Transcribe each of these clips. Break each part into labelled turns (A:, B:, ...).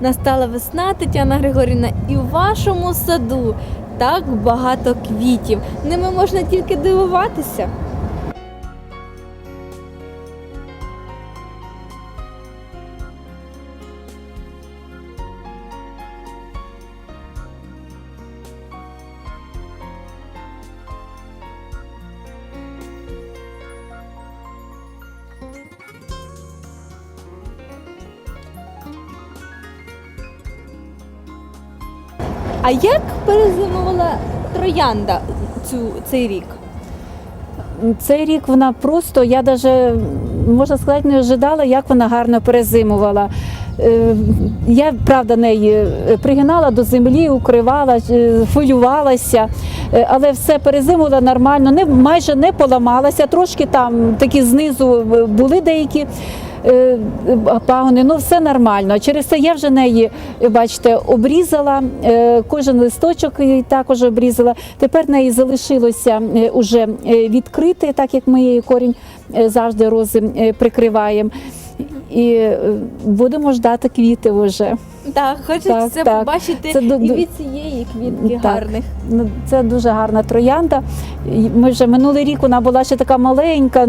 A: Настала весна, Тетяна Григорівна, і у вашому саду так багато квітів. Ними можна тільки дивуватися. А як перезимувала троянда цю, цей рік?
B: Цей рік вона просто, я навіть, можна сказати, не ожидала, як вона гарно перезимувала. Е, Я, правда, неї е, пригинала до землі, укривала, е, фолювалася, е, але все перезимувала нормально, не, майже не поламалася, трошки там такі знизу е, були деякі. Е, Пагони, ну все нормально. Через це я вже неї, е, бачите, обрізала, е, кожен листочок її також обрізала. Тепер неї залишилося е, уже е, відкрити, так як ми її корінь е, завжди рози е, прикриваємо. І е, будемо ждати квіти вже.
A: Так, хочеться
B: Так,
A: це
B: так.
A: побачити
B: Це
A: і від цієї квітки
B: Так.
A: гарних.
B: Ну, Це дуже гарна троянда. Ми вже минулий рік вона була ще така маленька,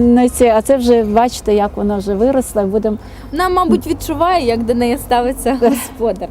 B: а це вже бачите, як вона вже виросла. Будемо
A: Вона, мабуть, відчуває, як до неї ставиться господар.